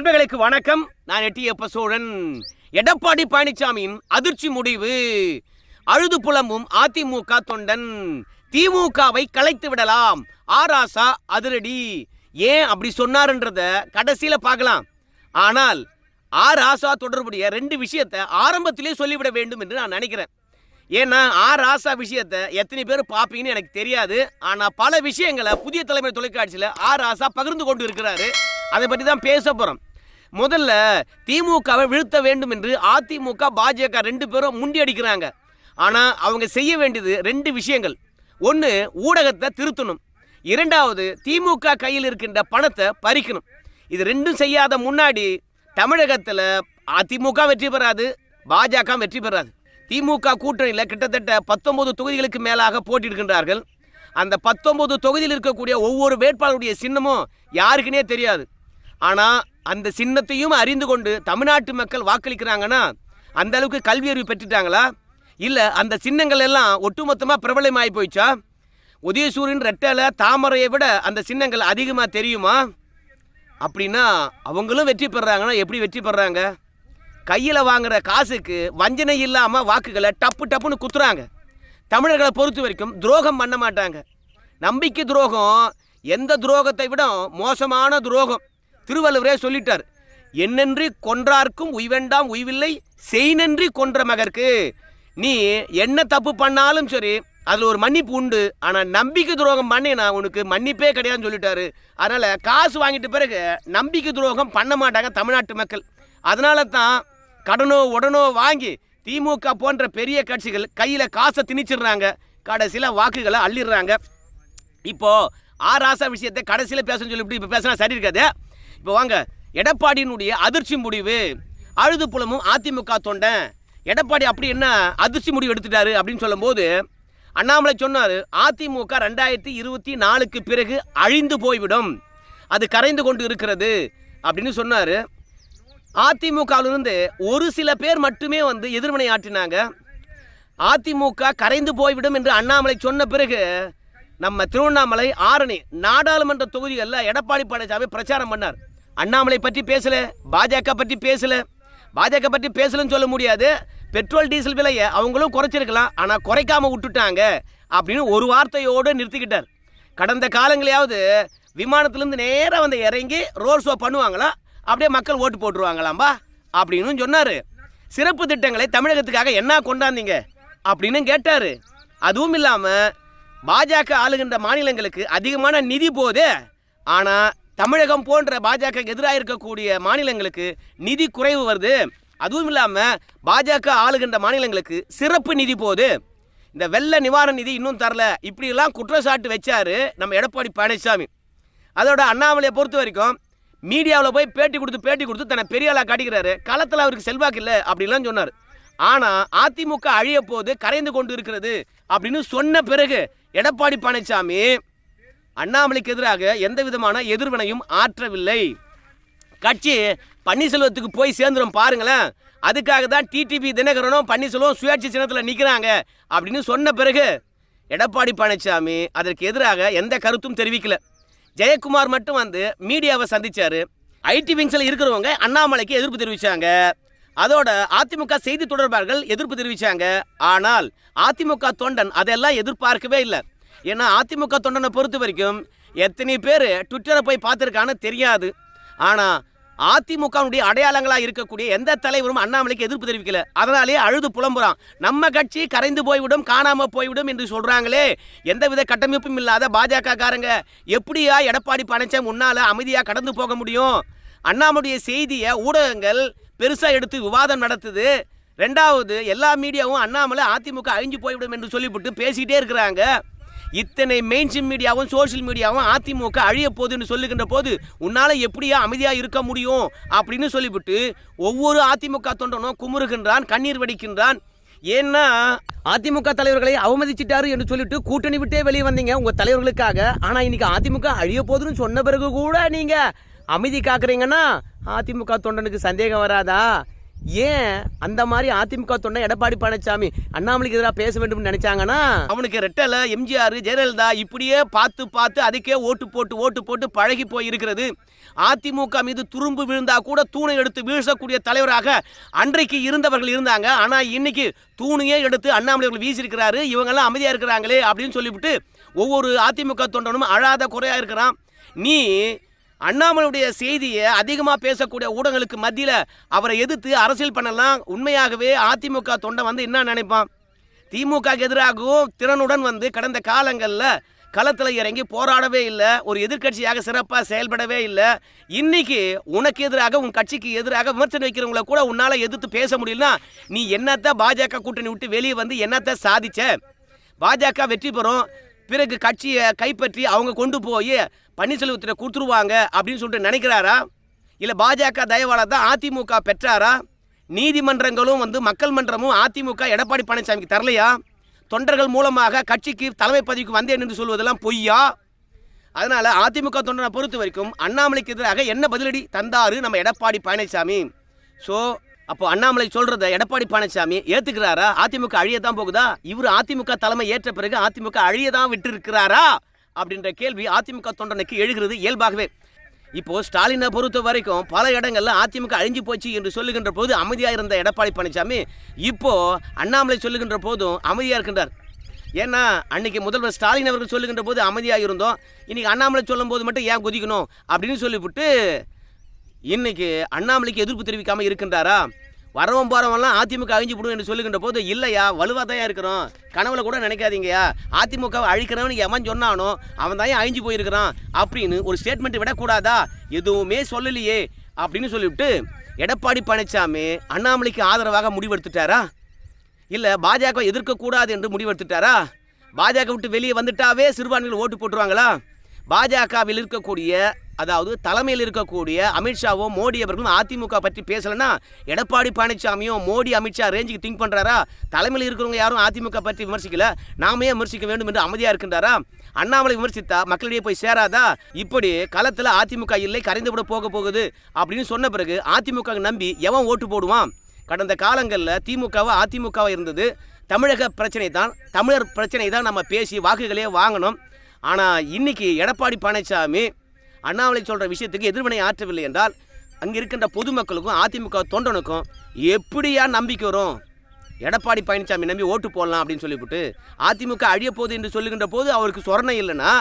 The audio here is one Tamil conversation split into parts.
நண்பர்களுக்கு வணக்கம். நான் எட்டியப்ப சோழன்? எடப்பாடி பழனிசாமியின் அதிர்ச்சி முடிவு. அழுது புலம்பும் அதிமுக தொண்டன். திமுகவை கலைத்து விடலாம். ஆராசா அதிரடி. ஏன் அப்படி சொன்னார்ன்றத கடைசியில பார்க்கலாம். ஆனால் ஆர் ஆசா தொடர்புடைய ரெண்டு விஷயத்தை ஆரம்பத்திலே சொல்லிவிட வேண்டும் என்று நான் நினைக்கிறேன். ஏன்னா ஆர் ஆசா விஷயத்தை எத்தனை பேர் பார்ப்பீங்கன்னு எனக்கு தெரியாது. ஆனால் பல விஷயங்களை புதிய தலைமை தொலைக்காட்சியில் ஆர் ஆசா பகிர்ந்து கொண்டு இருக்கிறாரு. அதை பற்றி தான் பேச போகிறோம் முதல்ல திமுகவை வீழ்த்த வேண்டும் என்று அதிமுக பாஜக ரெண்டு பேரும் முண்டி அடிக்கிறாங்க. ஆனால் அவங்க செய்ய வேண்டியது ரெண்டு விஷயங்கள். ஒன்று ஊடகத்தை திருத்தணும். இரண்டாவது திமுக கையில் இருக்கின்ற பணத்தை பறிக்கணும். இது ரெண்டும் செய்யாத முன்னாடி தமிழகத்தில் அதிமுக வெற்றி பெறாது பாஜக வெற்றி பெறாது. திமுக கூட்டணியில் கிட்டத்தட்ட பத்தொன்பது தொகுதிகளுக்கு மேலாக போட்டியிடுகின்றார்கள். அந்த பத்தொன்பது தொகுதியில் இருக்கக்கூடிய ஒவ்வொரு வேட்பாளருடைய சின்னமும் யாருக்குனே தெரியாது. ஆனால் அந்த சின்னத்தையும் அறிந்து கொண்டு தமிழ்நாட்டு மக்கள் வாக்களிக்கிறாங்கன்னா அந்த அளவுக்கு கல்வி அறிவு பெற்றுட்டாங்களா? இல்லை அந்த சின்னங்கள் எல்லாம் ஒட்டுமொத்தமாக பிரபலமாகி போயிச்சா உதயசூரியன் ரெட்டலை தாமரையை விட அந்த சின்னங்கள் அதிகமாக தெரியுமா? அப்படின்னா அவங்களும் வெற்றி பெறாங்கன்னா எப்படி வெற்றி பெறாங்க கையில் வாங்குற காசுக்கு வஞ்சனை இல்லாமல் வாக்குகளை டப்பு டப்புன்னு குத்துறாங்க. தமிழர்களை பொறுத்த வரைக்கும் துரோகம் பண்ண மாட்டாங்க. நம்பிக்கை துரோகம் எந்த துரோகத்தை விட மோசமான துரோகம். திருவள்ளுவரே சொல்லிட்டார் என்னென்றி கொன்றார்க்கும் உய்வெண்டாம் உய்வில்லை செய்நன்றி கொன்ற மகற்கு நீ என்ன தப்பு பண்ணாலும் சரி அதில் ஒரு மன்னிப்பு உண்டு. ஆனால் நம்பிக்கை துரோகம் பண்ணினா உனக்கு மன்னிப்பே கிடையாதுன்னு சொல்லிட்டாரு. அதனால் காசு வாங்கிட்ட பிறகு நம்பிக்கை துரோகம் பண்ண மாட்டாங்க தமிழ்நாட்டு மக்கள். அதனால தான் கடனோ உடனோ வாங்கி திமுக போன்ற பெரிய கட்சிகள் கையில் காசை திணிச்சிடுறாங்க. கடைசியில் வாக்குகளை அள்ளிடுறாங்க. இப்போது ஆர் ஆசா விஷயத்தை கடைசியில் பேசணும்னு சொல்லிவிட்டு இப்போ பேசினா சரி இருக்காது. இப்போ வாங்க எடப்பாடியினுடைய அதிர்ச்சி முடிவு. அழுது புலமும் அதிமுக தொண்டன். எடப்பாடி அப்படி என்ன அதிர்ச்சி முடிவு எடுத்துட்டாரு அப்படின்னு சொல்லும்போது அண்ணாமலை சொன்னார் அதிமுக ரெண்டாயிரத்தி இருபத்தி நாலுக்கு பிறகு அழிந்து போய்விடும். அது கரைந்து கொண்டு இருக்கிறது. அப்படின்னு சொன்னார். அதிமுகவிலிருந்து ஒரு சில பேர் மட்டுமே வந்து எதிர்வினை ஆற்றினாங்க. அதிமுக கரைந்து போய்விடும் என்று அண்ணாமலை சொன்ன பிறகு நம்ம திருவண்ணாமலை ஆரணி நாடாளுமன்ற தொகுதிகளில் எடப்பாடி பழனிசாமி பிரச்சாரம் பண்ணார். அண்ணாமலை பற்றி பேசல பாஜக பற்றி பேசல. பாஜக பற்றி பேசலன்னு சொல்ல முடியாது. பெட்ரோல் டீசல் விலையை அவங்களும் குறைச்சிருக்கலாம் ஆனால் குறைக்காம விட்டுட்டாங்க அப்படின்னு ஒரு வார்த்தையோடு நிறுத்திக்கிட்டார். கடந்த காலங்களையாவது விமானத்திலேருந்து நேராக வந்து இறங்கி ரோட் ஷோ பண்ணுவாங்களா? அப்படியே மக்கள் ஓட்டு போட்டுருவாங்களாம்பா? அப்படின்னு சொன்னார். சிறப்பு திட்டங்களை தமிழகத்துக்காக என்ன கொண்டாந்தீங்க? அப்படின்னு கேட்டார். அதுவும் இல்லாமல் பாஜக ஆளுகின்ற மாநிலங்களுக்கு அதிகமான நிதி போகுது ஆனால் தமிழகம் போன்ற பாஜக எதிராக இருக்கக்கூடிய மாநிலங்களுக்கு நிதி குறைவு வருது. அதுவும் இல்லாமல் பாஜக ஆளுகின்ற மாநிலங்களுக்கு சிறப்பு நிதி போகுது. இந்த வெள்ள நிவாரண நிதி இன்னும் தரல. இப்படியெல்லாம் குற்றச்சாட்டு வச்சாரு நம்ம எடப்பாடி பழனிசாமி. அதோட அண்ணாமலையை பொறுத்த வரைக்கும் மீடியாவில் போய் பேட்டி கொடுத்து பேட்டி கொடுத்து தன்னை பெரிய ஆளாக காட்டிக்கிறாரு. களத்தில் அவருக்கு செல்வாக்கு இல்லை அப்படின்லாம் சொன்னார். ஆனால் அதிமுக அழிய போது கரைந்து கொண்டு இருக்கிறது அப்படின்னு சொன்ன பிறகு எடப்பாடி பழனிசாமி அண்ணாமலைக்கு எதிராக எந்த விதமான எதிர்வினையும் ஆற்றவில்லை. கட்சி பன்னீர்செல்வத்துக்கு போய் சேர்ந்துரும் பாருங்களேன். அதுக்காக தான் டிடிபி தினகரனும் பன்னீர்செல்வம் சுயாட்சி சின்னத்தில் நிற்கிறாங்க அப்படின்னு சொன்ன பிறகு எடப்பாடி பழனிசாமி அதற்கு எதிராக எந்த கருத்தும் தெரிவிக்கல. ஜெயக்குமார் மட்டும் வந்து மீடியாவை சந்திச்சார். ஐடி விங்ஸில் இருக்கிறவங்க அண்ணாமலைக்கு எதிர்ப்பு தெரிவித்தாங்க அதோட அதிமுக செய்தி தொடர்பாளர்கள் எதிர்ப்பு தெரிவித்தாங்க ஆனால் அதிமுக தொண்டன் அதெல்லாம் எதிர்பார்க்கவே இல்லை. ஏன்னா அதிமுக தொண்டனை பொறுத்த வரைக்கும் எத்தனை பேர் ட்விட்டரை போய் பார்த்துருக்கான்னு தெரியாது. ஆனால் அதிமுகவுடைய அடையாளங்களாக இருக்கக்கூடிய எந்த தலைவரும் அண்ணாமலைக்கு எதிர்ப்பு தெரிவிக்கல. அதனாலேயே அழுது புலம்புறான். நம்ம கட்சி கரைந்து போய்விடும் காணாமல் போய்விடும் என்று சொல்கிறாங்களே எந்தவித கட்டமைப்பும் இல்லாத பாஜக காரங்க. எப்படியா எடப்பாடி பழனிசாமி முன்னால் அமைதியாக கடந்து போக முடியும்? அண்ணாமலைய செய்தியை ஊடகங்கள் பெருசாக எடுத்து விவாதம் நடத்துது. ரெண்டாவது எல்லா மீடியாவும் அண்ணாமலை அதிமுக அழிஞ்சு போய்விடும் என்று சொல்லிவிட்டு பேசிக்கிட்டே இருக்கிறாங்க. இத்தனை மெயின்ஸ்ட்ரீம் மீடியாவும் சோஷியல் மீடியாவும் அதிமுக அழிய போகுதுன்னு சொல்லுகின்ற போது உன்னால் எப்படியா அமைதியாக இருக்க முடியும் அப்படின்னு சொல்லிவிட்டு ஒவ்வொரு அதிமுக தொண்டனும் குமுறுகின்றான் கண்ணீர் வடிக்கின்றான். ஏன்னா அதிமுக தலைவர்களை அவமதிச்சிட்டாரு என்று சொல்லிட்டு கூட்டணி விட்டே வெளியே வந்தீங்க உங்கள் தலைவர்களுக்காக. ஆனால் இன்னைக்கு அதிமுக அழிய போதுன்னு சொன்ன பிறகு கூட நீங்கள் அமைதி காக்குறீங்கன்னா அதிமுக தொண்டனுக்கு சந்தேகம் வராதா? ஏன் அந்த மாதிரி அதிமுக தொண்டை எடப்பாடி பழனிசாமி அண்ணாமலைக்கு எதிராக பேச வேண்டும் நினைச்சாங்கன்னா? அவனுக்கு ரெட்டல எம்ஜிஆர் ஜெயலலிதா இப்படியே பார்த்து பார்த்து அதுக்கே ஓட்டு போட்டு ஓட்டு போட்டு பழகி போய் இருக்கிறது அதிமுக மீது துரும்பு விழுந்தா கூட தூணை எடுத்து வீசக்கூடிய தலைவராக அன்றைக்கு இருந்தவர்கள் இருந்தாங்க. ஆனா இன்னைக்கு தூணையே எடுத்து அண்ணாமலை அவர்கள் வீசியிருக்கிறாரு. இவங்கெல்லாம் அமைதியா இருக்கிறாங்களே அப்படின்னு சொல்லிவிட்டு ஒவ்வொரு அதிமுக தொண்டனும் அழாத குறையா இருக்கிறான். நீ அண்ணாமலையுடைய செய்தியை அதிகமாக பேசக்கூடிய ஊடகங்களுக்கு மத்தியில் அவரை எதிர்த்து அரசியல் பண்ணலாம். உண்மையாகவே அதிமுக தொண்டை வந்து என்ன நினைப்பான்? திமுக எதிராகவும் திறனுடன் வந்து கடந்த காலங்களில் களத்தில் இறங்கி போராடவே இல்லை ஒரு எதிர்க்கட்சியாக சிறப்பாக செயல்படவே இல்லை. இன்னைக்கு உனக்கு எதிராக உன் கட்சிக்கு எதிராக விமர்சனம் வைக்கிறவங்கள கூட உன்னால் எதிர்த்து பேச முடியலனா நீ என்னத்த பாஜக கூட்டணி விட்டு வெளியே வந்து என்னத்த சாதிச்ச? பாஜக வெற்றி பெறும். பிறகு கட்சியை கைப்பற்றி அவங்க கொண்டு போய் பன்னீர்செல்வத்திட்ட கொடுத்துருவாங்க அப்படின்னு சொல்லிட்டு நினைக்கிறாரா? இல்லை பாஜக தயவால தான் அதிமுக பெற்றாரா? நீதிமன்றங்களும் வந்து மக்கள் மன்றமும் அதிமுக எடப்பாடி பழனிசாமிக்கு தரலையா? தொண்டர்கள் மூலமாக கட்சிக்கு தலைமை பதவிக்கு வந்தேன் என்று சொல்வதெல்லாம் பொய்யா? அதனால் அதிமுக தொண்டனை பொறுத்த வரைக்கும் அண்ணாமலைக்கு எதிராக என்ன பதிலடி தந்தாரு நம்ம எடப்பாடி பழனிசாமி? ஸோ அப்போ அண்ணாமலை சொல்கிறத எடப்பாடி பழனிசாமி ஏற்றுக்கிறாரா அதிமுக அழியத்தான் போகுதா? இவர் அதிமுக தலைமை ஏற்ற பிறகு அதிமுக அழியதான் விட்டு இருக்கிறாரா அப்படின்ற கேள்வி அதிமுக தொண்டனுக்கு எழுகிறது இயல்பாகவே. இப்போ ஸ்டாலினை பொறுத்த வரைக்கும் பல இடங்களில் அதிமுக அழிஞ்சு போச்சு என்று சொல்லுகின்ற போது அமைதியாக இருந்த எடப்பாடி பழனிசாமி இப்போ அண்ணாமலை சொல்லுகின்ற போதும் அமைதியாக இருக்கின்றார். ஏன்னா அன்னைக்கு முதல்வர் ஸ்டாலின் அவர்கள் சொல்லுகின்ற போது அமைதியாக இருந்தோம். இன்னைக்கு அண்ணாமலை சொல்லும் போது மட்டும் ஏன் குதிக்கணும் அப்படின்னு சொல்லிவிட்டு இன்னைக்கு அண்ணாமலைக்கு எதிர்ப்பு தெரிவிக்காமல் இருக்கின்றாரா? வரவன் போகிறவன்லாம் அதிமுக அழிஞ்சு விடும் என்று சொல்லுகின்ற போது இல்லையா வலுவாக தான் இருக்கிறோம். கனவுல கூட நினைக்காதீங்கயா அதிமுக அழிக்கிறவன் எவன் சொன்னானோ அவன் தான் அழிஞ்சு போயிருக்கிறான் அப்படின்னு ஒரு ஸ்டேட்மெண்ட் விடக்கூடாதா? எதுவுமே சொல்லலையே அப்படின்னு சொல்லிவிட்டு எடப்பாடி பழனிசாமி அண்ணாமலைக்கு ஆதரவாக முடிவெடுத்துட்டாரா? இல்லை பாஜக எதிர்க்கக்கூடாது என்று முடிவெடுத்துட்டாரா? பாஜக விட்டு வெளியே வந்துட்டாவே சிறுபான்மையில் ஓட்டு போட்டுருவாங்களா? பாஜகவில் இருக்கக்கூடிய அதாவது தலைமையில் இருக்கக்கூடிய அமித்ஷாவோ மோடி அவர்களும் அதிமுக பற்றி பேசலைன்னா எடப்பாடி பழனிசாமியும் மோடி அமித்ஷா ரேஞ்சுக்கு திங்க் பண்ணுறாரா தலைமையில் இருக்கிறவங்க யாரும் அதிமுக பற்றி விமர்சிக்கல. நாமே விமர்சிக்க வேண்டும் என்று அமைதியாக இருக்கின்றாரா? அண்ணாமலை விமர்சித்தா மக்களிடையே போய் சேராதா? இப்படி களத்தில் அதிமுக இல்லை கரைந்து விட போக போகுது அப்படின்னு சொன்ன பிறகு அதிமுக நம்பி எவன் ஓட்டு போடுவான்? கடந்த காலங்களில் திமுகவா அதிமுகவாக இருந்தது. தமிழக பிரச்சனை தான். தமிழர் பிரச்சனை தான் நம்ம பேசி வாக்குகளே வாங்கணும். ஆனால் இன்றைக்கி எடப்பாடி பழனிசாமி அண்ணாமலை சொல்கிற விஷயத்துக்கு எதிர்வினை ஆற்றவில்லை என்றால் அங்கே இருக்கின்ற பொதுமக்களுக்கும் அதிமுக தொண்டனுக்கும் எப்படியா நம்பிக்கை வரும்? எடப்பாடி பழனிசாமி நம்பி ஓட்டு போடலாம் அப்படின்னு சொல்லிவிட்டு அதிமுக அழிய போகுது என்று சொல்லுகின்ற போது அவருக்கு சொரணை இல்லைன்னா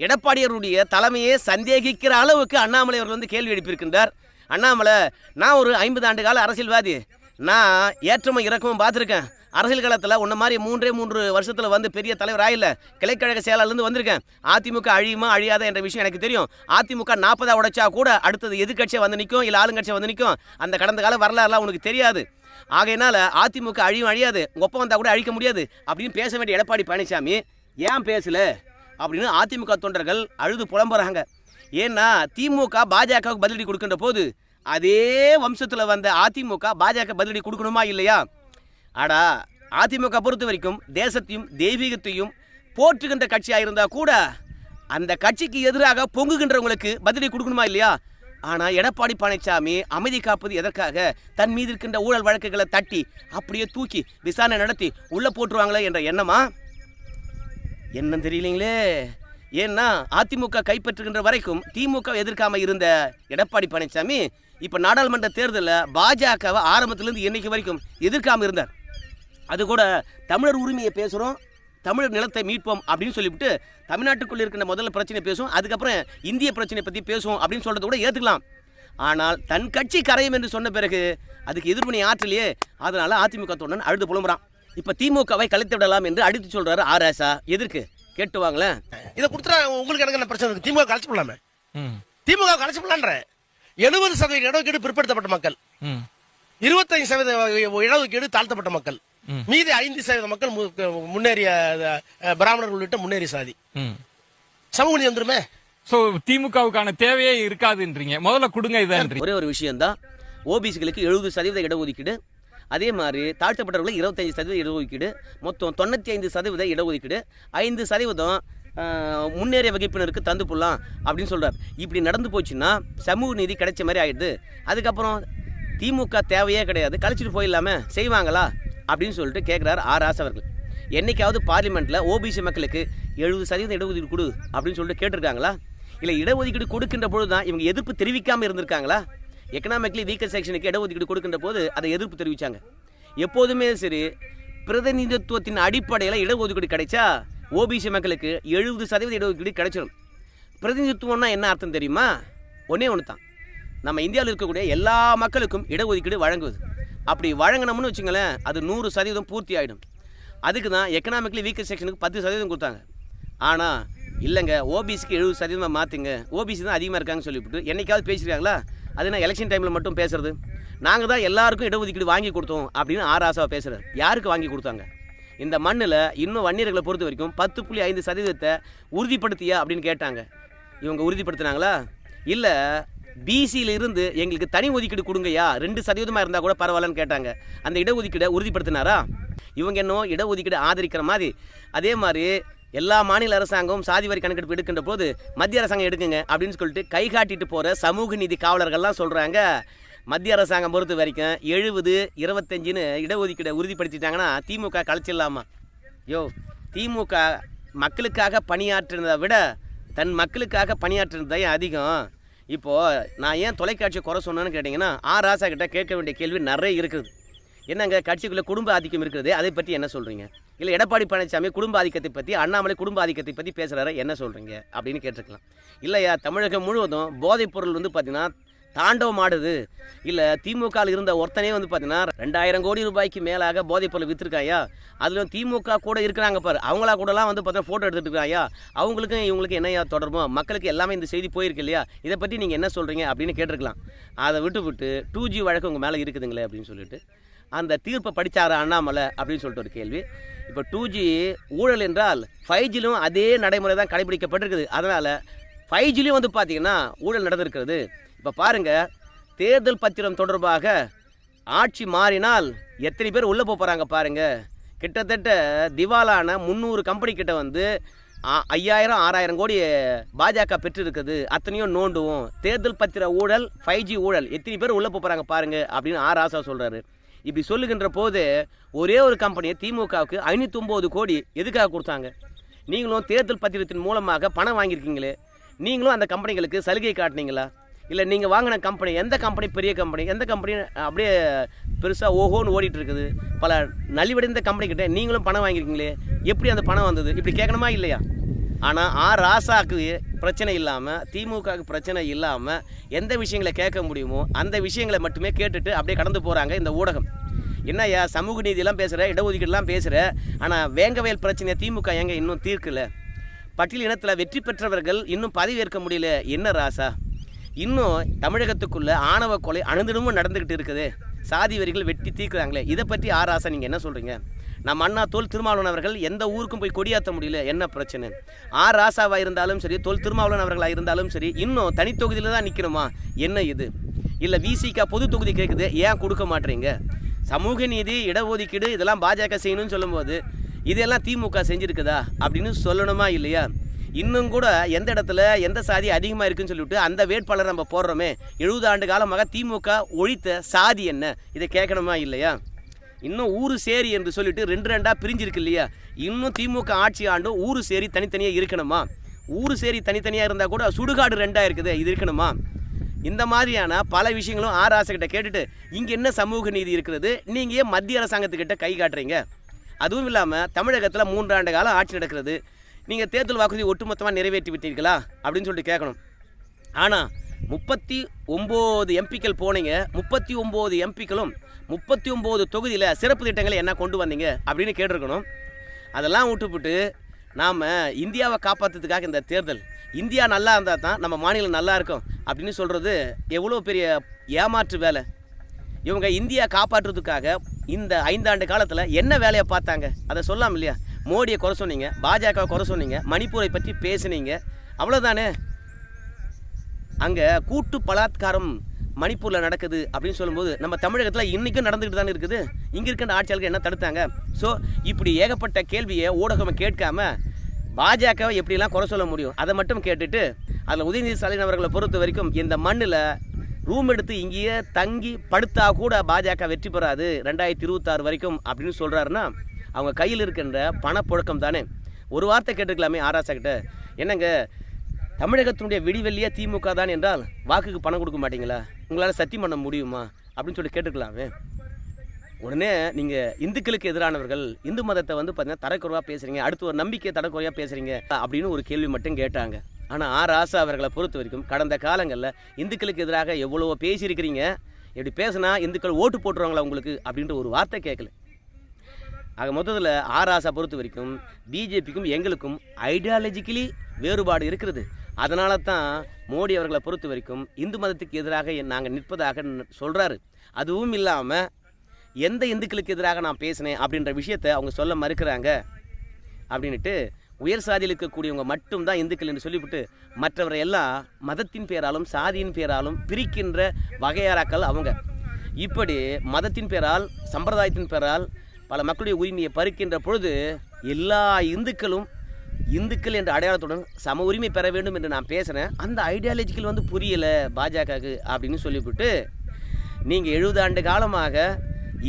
எடப்பாடியருடைய தலைமையை சந்தேகிக்கிற அளவுக்கு அண்ணாமலை அவர்கள் வந்து கேள்வி எழுப்பியிருக்கின்றார். அண்ணாமலை நான் ஒரு ஐம்பது ஆண்டு கால அரசியல்வாதி. நான் ஏற்றமும் இறக்கமும் பார்த்துருக்கேன். அரசியல் காலத்தில் உன்ன மாதிரி மூன்றே மூன்று வருஷத்தில் வந்து பெரிய தலைவர் ஆயில்ல கிளைக்கழக செயலாளர்லேருந்து வந்திருக்கேன். அதிமுக அழியுமா அழியாத என்ற விஷயம் எனக்கு தெரியும். அதிமுக நாற்பதா உடைச்சா கூட அடுத்தது எதிர்க்கட்சியாக வந்து நிற்கும் இல்லை ஆளுங்கட்சியாக வந்து நிற்கும் அந்த கடந்த கால வரலாறுலாம் உனக்கு தெரியாது. ஆகையினால அதிமுக அழியும் அழியாது. ஒப்பம் வந்தால் கூட அழிக்க முடியாது. அப்படின்னு பேச வேண்டிய எடப்பாடி பழனிசாமி ஏன் பேசல? அப்படின்னு அதிமுக தொண்டர்கள் அழுது புலம்புறாங்க. ஏன்னா திமுக பாஜகவுக்கு பதிலடி கொடுக்கின்ற போது அதே வம்சத்தில் வந்த அதிமுக பாஜக பதிலடி கொடுக்கணுமா இல்லையா? ஆடா அதிமுக பொறுத்த வரைக்கும் தேசத்தையும் தெய்வீகத்தையும் போற்றுகின்ற கட்சியாக இருந்தால் கூட அந்த கட்சிக்கு எதிராக பொங்குகின்றவங்களுக்கு பதிலை கொடுக்கணுமா இல்லையா? ஆனால் எடப்பாடி பழனிசாமி அமைதி காப்பது எதற்காக? தன் மீது இருக்கின்ற ஊழல் வழக்குகளை தட்டி அப்படியே தூக்கி விசாரணை நடத்தி உள்ளே போட்டுருவாங்களே என்ற எண்ணமா? என்னன்னு தெரியலீங்களே. ஏன்னா அதிமுக கைப்பற்றுகின்ற வரைக்கும் திமுக எதிர்க்காம இருந்த எடப்பாடி பழனிசாமி இப்போ நாடாளுமன்ற தேர்தலில் பாஜகவை ஆரம்பத்திலிருந்து இன்னைக்கு வரைக்கும் எதிர்க்காம இருந்தார். அது கூட தமிழர் உரிமையை பேசுகிறோம் தமிழர் நிலத்தை மீட்போம் அப்படின்னு சொல்லிவிட்டு தமிழ்நாட்டுக்குள்ள இருக்கின்ற முதல்ல பிரச்சனை பேசுவோம் அதுக்கப்புறம் இந்திய பிரச்சனை பற்றி பேசுவோம் அப்படின்னு சொல்கிறத கூட ஏற்றுக்கலாம் ஆனால் தன் கட்சி கரையும் என்று சொன்ன பிறகு அதுக்கு எதிர்வினை ஆற்றலையே அதனால அதிமுக தொண்டன் அழுது புலம்புறான். இப்போ திமுகவை கலைத்து விடலாம் என்று அடித்து சொல்றாரு ஆராசா எதற்கு கேட்டு வாங்களேன். இதை கொடுத்துட்டா உங்களுக்கு எனக்கு என்ன பிரச்சனை இருக்கு? திமுக கலைச்சு போடலாமே ம், திமுக கலைச்சு போடலான்ற எழுபது சதவீத இடஒதுக்கீடு பிற்படுத்தப்பட்ட மக்கள். ம், இருபத்தைந்து சதவீத இடஒதுக்கீடு தாழ்த்தப்பட்ட மக்கள். மீதி ஐந்து சதவீத மக்கள் மு- முன்னேறிய பிராமணர்கள் உள்ளிட்ட முன்னேறி சாதி. சமூக நீதி வந்துருமே? சோ திமுகவுக்கான தேவையே இருக்காதுன்றீங்க. முதல்ல கொடுங்க இதான்றீங்க. ஒரே ஒரு விஷயம்தான். ஓபிசிகளுக்கு எழுபது சதவீத இடஒதுக்கீடு. அதே மாதிரி தாழ்த்தப்பட்டவர்களுக்கு இருபத்தஞ்சு சதவீத இடஒதுக்கீடு. மொத்தம் தொண்ணூற்றி ஐந்து சதவீத இடஒதுக்கீடு. ஐந்து சதவீதம் முன்னேறிய வகுப்பினருக்கு தந்து போடலாம் அப்படின்னு சொல்றார். இப்படி நடந்து போச்சுன்னா சமூக நீதி கிடைச்ச மாதிரி ஆயிடுது. அதுக்கப்புறம் திமுக தேவையே கிடையாது. கழிச்சிட்டு போயிடலாமே. செய்வாங்களா? அப்படின்னு சொல்லிட்டு கேட்குறாரு ஆர் ராசா அவர்கள். என்னைக்காவது பார்லிமெண்ட்டில் ஓபிசி மக்களுக்கு எழுபது சதவீதம் இடஒதுக்கீடு கொடு அப்படின்னு சொல்லிட்டு கேட்டிருக்காங்களா? இல்லை இடஒதுக்கீடு கொடுக்கின்ற பொழுது தான் இவங்க எதிர்ப்பு தெரிவிக்காமல் இருந்திருக்காங்களா? எக்கனாமிக்கலி வீக்கர் செக்ஷனுக்கு இடஒதுக்கீடு கொடுக்கின்ற போது அதை எதிர்ப்பு தெரிவித்தாங்க எப்போதுமே சரி பிரதிநிதித்துவத்தின் அடிப்படையில் இடஒதுக்கீடு கிடைச்சா ஓபிசி மக்களுக்கு எழுபது சதவீத இடஒதுக்கீடு கிடைச்சிடும் பிரதிநிதித்துவம்னா என்ன அர்த்தம் தெரியுமா? ஒன்றே ஒன்று தான் நம்ம இந்தியாவில் இருக்கக்கூடிய எல்லா மக்களுக்கும் இடஒதுக்கீடு வழங்குவது. அப்படி வழங்கினோம்னு வச்சுங்களேன் அது நூறு சதவீதம் பூர்த்தி ஆகிடும் அதுக்கு தான் எக்கனாமிக்கலி வீக்கர் செக்ஷனுக்கு பத்து சதவீதம் கொடுத்தாங்க. ஆனால் இல்லைங்க ஓபிசிக்கு எழுபது சதவீதமாக மாற்றுங்க ஓபிசி தான் அதிகமாக இருக்காங்கன்னு சொல்லிவிட்டு என்னைக்காவது பேசியிருக்காங்களா அது நான் எலெக்ஷன் டைமில் மட்டும் பேசுறது? நாங்கள் தான் எல்லாருக்கும் இடஒதுக்கீடு வாங்கி கொடுத்தோம் அப்படின்னு ஆறு ஆசாவை பேசுகிறார் யாருக்கு வாங்கி கொடுத்தாங்க? இந்த மண்ணில் இன்னும் வன்னியர்களை பொறுத்த வரைக்கும் பத்து புள்ளி ஐந்து சதவீதத்தை உறுதிப்படுத்தியா அப்படின்னு கேட்டாங்க. இவங்க உறுதிப்படுத்தினாங்களா? இல்லை பிசியிலிருந்து எங்களுக்கு தனி ஒதுக்கீடு கொடுங்கய்யா. ரெண்டு சதவீதமாக இருந்தால் கூட பரவாயில்லன்னு கேட்டாங்க. அந்த இடஒதுக்கீடை உறுதிப்படுத்தினாரா? இவங்க இன்னும் இடஒதுக்கீடு ஆதரிக்கிற மாதிரி. அதே மாதிரி எல்லா மாநில அரசாங்கமும் சாதி வரி கணக்கெடுப்பு எடுக்கின்ற போது மத்திய அரசாங்கம் எடுக்குங்க அப்படின்னு சொல்லிட்டு கை காட்டிட்டு போகிற சமூக நீதி காவலர்கள்லாம் சொல்கிறாங்க மத்திய அரசாங்கம் பொறுத்த வரைக்கும் எழுபது இருபத்தஞ்சுன்னு இடஒதுக்கீடை உறுதிப்படுத்திட்டாங்கன்னா திமுக கலைச்சிடலாமா? யோ திமுக மக்களுக்காக பணியாற்றினதை விட தன் மக்களுக்காக பணியாற்றினது தான் அதிகம். இப்போது நான் ஏன் தொலைக்காட்சியை குறை சொன்னேன்னு கேட்டிங்கன்னா ஆர் ராசா கிட்ட கேட்க வேண்டிய கேள்வி நிறைய இருக்குது. என்னங்க கட்சிக்குள்ளே குடும்ப ஆதிக்கம் இருக்கிறது அதை பற்றி என்ன சொல்கிறீங்க இல்லை எடப்பாடி பழனிசாமி குடும்ப ஆதிக்கத்தை பற்றி அண்ணாமலை குடும்ப ஆதிக்கத்தை பற்றி பேசுகிறார என்ன சொல்கிறீங்க அப்படின்னு கேட்டிருக்கலாம். இல்லையா தமிழகம் முழுவதும் போதைப் பொருள் வந்து பார்த்திங்கன்னா தாண்டவம் ஆடுது. இல்லை திமுக இருந்த ஒருத்தனே வந்து பார்த்தீங்கன்னா ரெண்டாயிரம் கோடி ரூபாய்க்கு மேலாக போதைப் பொருள் விற்றுருக்காயா அதுலேயும் திமுக கூட இருக்கிறாங்க பாரு. அவங்களா கூடலாம் வந்து பார்த்தா ஃபோட்டோ எடுத்துட்டு இருக்காயா அவங்களுக்கும் இவங்களுக்கு என்னையா தொடர்போ? மக்களுக்கு எல்லாமே இந்த செய்தி போயிருக்கு இல்லையா? இதை பற்றி நீங்கள் என்ன சொல்கிறீங்க அப்படின்னு கேட்டிருக்கலாம். அதை விட்டு விட்டு டூ ஜி வழக்கு உங்கள் மேலே இருக்குதுங்களே அப்படின்னு சொல்லிட்டு அந்த தீர்ப்பை படிச்சாரு அண்ணாமலை அப்படின்னு சொல்லிட்டு ஒரு கேள்வி. இப்போ டூ ஜி ஊழல் என்றால் ஃபைவ் ஜிலும் அதே நடைமுறை தான் கடைபிடிக்கப்பட்டிருக்குது. அதனால் ஃபைவ் ஜிலையும் வந்து பார்த்தீங்கன்னா ஊழல் நடந்திருக்கிறது. இப்போ பாருங்கள் தேர்தல் பத்திரம் தொடர்பாக ஆட்சி மாறினால் எத்தனை பேர் உள்ளே போகிறாங்க பாருங்கள் கிட்டத்தட்ட திவாலான முந்நூறு கம்பெனி கிட்ட வந்து ஐயாயிரம் ஆறாயிரம் கோடி பாஜக பெற்றிருக்குது. அத்தனையும் நோண்டுவோம். தேர்தல் பத்திர ஊழல் ஃபைவ் ஜி ஊழல் எத்தனை பேர் உள்ளே போகிறாங்க பாருங்கள் அப்படின்னு ஆர் ஆசா சொல்கிறாரு இப்படி சொல்லுகின்ற போது ஒரே ஒரு கம்பெனியை திமுகவுக்கு ஐநூற்றொம்பது கோடி எதுக்காக கொடுத்தாங்க? நீங்களும் தேர்தல் பத்திரத்தின் மூலமாக பணம் வாங்கியிருக்கீங்களே. நீங்களும் அந்த கம்பெனிகளுக்கு சலுகை காட்டினீங்களா? இல்லை நீங்கள் வாங்கின கம்பெனி எந்த கம்பெனி பெரிய கம்பெனி எந்த கம்பெனி அப்படியே பெருசாக ஓஹோன்னு ஓடிட்டு இருக்குது பல நலிவடைந்த கம்பெனிக்கிட்ட நீங்களும் பணம் வாங்கியிருக்கீங்களே எப்படி அந்த பணம் வந்தது? இப்படி கேட்கணுமா இல்லையா? ஆனால் ஆ ராசாக்கு பிரச்சனை இல்லாமல் திமுகவுக்கு பிரச்சனை இல்லாமல் எந்த விஷயங்களை கேட்க முடியுமோ அந்த விஷயங்களை மட்டுமே கேட்டுட்டு அப்படியே கடந்து போகிறாங்க இந்த ஊடகம். என்னையா சமூக நீதியெல்லாம் பேசுகிற இடஒதுக்கீடுலாம் பேசுகிற ஆனால் வேங்கவயல் பிரச்சனையை திமுக எங்கே இன்னும் தீர்க்கலை? பட்டியல் இனத்தில் வெற்றி பெற்றவர்கள் இன்னும் பதவியேற்க முடியல. என்ன ராசா? இன்னும் தமிழகத்துக்குள்ள ஆணவ கொலை அணுதினமும் நடந்துக்கிட்டு இருக்குது. சாதி வரிகள் வெட்டி தீர்க்குறாங்களே. இதை பற்றி ஆர் நீங்கள் என்ன சொல்கிறீங்க நம்ம அண்ணா தொல் திருமாவளவன் அவர்கள் எந்த ஊருக்கும் போய் கொடியாற்ற முடியல? என்ன பிரச்சனை? ஆர் ராசாவாக இருந்தாலும் சரி தொல் திருமாவளவன் அவர்களாக இருந்தாலும் சரி இன்னும் தனித்தொகுதியில் தான் நிற்கணுமா என்ன இது? இல்லை விசிகா பொது தொகுதி கேட்குது ஏன் கொடுக்க மாட்டீங்க? சமூக நீதி இடஒதுக்கீடு இதெல்லாம் பாஜக செய்யணும்னு சொல்லும்போது இதெல்லாம் திமுக செஞ்சுருக்குதா? அப்படின்னு சொல்லணுமா இல்லையா? இன்னும் கூட எந்த இடத்துல எந்த சாதி அதிகமாக இருக்குன்னு சொல்லிவிட்டு அந்த வேட்பாளர் நம்ம போடுறோமே. எழுபது ஆண்டு காலமாக திமுக ஒழித்த சாதி என்ன? இதை கேட்கணுமா இல்லையா? இன்னும் ஊரு சேரி என்று சொல்லிட்டு ரெண்டு ரெண்டாக பிரிஞ்சிருக்கு இல்லையா? இன்னும் திமுக ஆட்சி ஆண்டும் ஊரு சேரி தனித்தனியாக இருக்கணுமா? ஊரு சேரி தனித்தனியாக இருந்தால் கூட சுடுகாடு ரெண்டாக இருக்குது இது இருக்கணுமா? இந்த மாதிரியான பல விஷயங்களும் ஆர் ஆசைக்கிட்ட கேட்டுட்டு இங்கே என்ன சமூக நீதி இருக்கிறது? நீங்கள் ஏன் மத்திய அரசாங்கத்துக்கிட்ட கை காட்டுறீங்க? அதுவும் இல்லாமல் தமிழகத்தில் மூன்றாண்டு காலம் ஆட்சி நடக்கிறது. நீங்கள் தேர்தல் வாக்குறுதி ஒட்டுமொத்தமாக நிறைவேற்றி விட்டீர்களா அப்படின்னு சொல்லிட்டு கேட்கணும். ஆனால் முப்பத்தி ஒம்பது எம்பிக்கள் போனீங்க முப்பத்தி ஒம்பது எம்பிக்களும் முப்பத்தி ஒம்பது தொகுதியில் சிறப்பு திட்டங்களை என்ன கொண்டு வந்தீங்க அப்படின்னு கேட்டிருக்கணும். அதெல்லாம் விட்டுப்புட்டு நாம் இந்தியாவை காப்பாற்றுறதுக்காக இந்த தேர்தல் இந்தியா நல்லா இருந்தால் தான் நம்ம மாநிலம் நல்லா இருக்கும் அப்படின்னு சொல்கிறது எவ்வளோ பெரிய ஏமாற்று வேலை. இவங்க இந்தியா காப்பாற்றுறதுக்காக இந்த ஐந்தாண்டு காலத்தில் என்ன வேலையை பார்த்தாங்க? அதை சொல்லாம் இல்லையா? மோடியை குறை சொன்னீங்க பாஜகவை குறை சொன்னீங்க மணிப்பூரை பற்றி பேசுனீங்க. அவ்வளோதானே அங்கே கூட்டு பலாத்காரம் மணிப்பூரில் நடக்குது அப்படின்னு சொல்லும்போது நம்ம தமிழகத்தில் இன்றைக்கும் நடந்துக்கிட்டு தானே இருக்குது? இங்கே இருக்கின்ற ஆட்சியாளர்கள் என்ன தடுத்தாங்க? ஸோ இப்படி ஏகப்பட்ட கேள்வியை ஊடகம் கேட்காம பாஜகவை எப்படிலாம் குறை சொல்ல முடியும்? அதை மட்டும் கேட்டுட்டு அதில் உதயநிதி ஸ்டாலின் அவர்களை பொறுத்த வரைக்கும் இந்த மண்ணில் ரூம் எடுத்து இங்கேயே தங்கி படுத்தா கூட பாஜக வெற்றி பெறாது ரெண்டாயிரத்தி இருபத்தாறு வரைக்கும் அப்படின்னு சொல்கிறாருன்னா அவங்க கையில் இருக்கின்ற பணப்புழக்கம் தானே? ஒரு வார்த்தை கேட்டுக்கலாமே ஆராசா கிட்ட. என்னங்க தமிழகத்தினுடைய விடிவெள்ளியே திமுக தான் என்றால் வாக்குக்கு பணம் கொடுக்க மாட்டீங்களா? உங்களால் சத்தியம் பண்ண முடியுமா? அப்படின்னு சொல்லி கேட்டுக்கலாமே உடனே நீங்கள் இந்துக்களுக்கு எதிரானவர்கள் இந்து மதத்தை வந்து பார்த்தீங்கன்னா தரக்குறைவாக பேசுகிறீங்க அடுத்து ஒரு நம்பிக்கை தரக்குறையாக பேசுகிறீங்க அப்படின்னு ஒரு கேள்வி மட்டும் கேட்டாங்க. ஆனால் ஆர் ஆசா அவர்களை பொறுத்த வரைக்கும் கடந்த காலங்களில் இந்துக்களுக்கு எதிராக எவ்வளவோ பேசியிருக்கிறீங்க இப்படி பேசினா இந்துக்கள் ஓட்டு போட்டுருவாங்களா உங்களுக்கு அப்படின்ற ஒரு வார்த்தை கேட்கல. ஆக மொத்தத்தில் ஆர் பொறுத்த வரைக்கும் பிஜேபிக்கும் எங்களுக்கும் ஐடியாலஜிக்கலி வேறுபாடு இருக்கிறது. அதனால தான் மோடி அவர்களை பொறுத்த வரைக்கும் இந்து மதத்துக்கு எதிராக நாங்கள் நிற்பதாக சொல்கிறாரு அதுவும் இல்லாமல் எந்த இந்துக்களுக்கு எதிராக நான் பேசினேன் அப்படின்ற விஷயத்தை அவங்க சொல்ல மறுக்கிறாங்க அப்படின்ட்டு உயர் சாதியில் இருக்கக்கூடியவங்க மட்டும்தான் இந்துக்கள் என்று சொல்லிவிட்டு மற்றவரை எல்லாம் மதத்தின் பேராலும் சாதியின் பேராலும் பிரிக்கின்ற வகையாராக்கள் அவங்க. இப்படி மதத்தின் பேரால் சம்பிரதாயத்தின் பேரால் பல மக்களுடைய உரிமையை பறிக்கின்ற பொழுது எல்லா இந்துக்களும் இந்துக்கள் என்ற அடையாளத்துடன் சம உரிமை பெற வேண்டும் என்று நான் பேசுகிறேன் அந்த ஐடியாலஜிக்கல் வந்து புரியலை பாஜகவுக்கு அப்படின்னு சொல்லிவிட்டு நீங்கள் எழுபது ஆண்டு காலமாக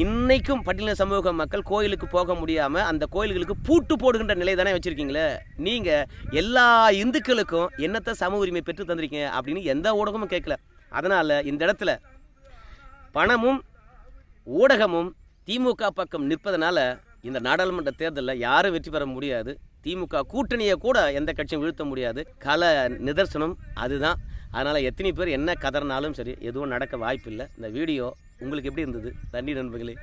இன்னைக்கும் பட்டியல சமூக மக்கள் கோயிலுக்கு போக முடியாமல் அந்த கோயில்களுக்கு பூட்டு போடுகின்ற நிலை தானே வச்சுருக்கீங்களே? நீங்கள் எல்லா இந்துக்களுக்கும் என்னத்தை சம உரிமை பெற்று தந்திருக்கீங்க அப்படின்னு எந்த ஊடகமும் கேட்கல. அதனால் இந்த இடத்துல பணமும் ஊடகமும் திமுக பக்கம் நிற்பதனால இந்த நாடாளுமன்ற தேர்தலில் யாரும் வெற்றி பெற முடியாது? திமுக கூட்டணியை கூட எந்த கட்சியும் வீழ்த்த முடியாது. கல நிதர்சனம் அதுதான். அதனால் எத்தனை பேர் என்ன கதறினாலும் சரி எதுவும் நடக்க வாய்ப்பில்லை. இந்த வீடியோ உங்களுக்கு எப்படி இருந்தது? நன்றி நண்பர்களே.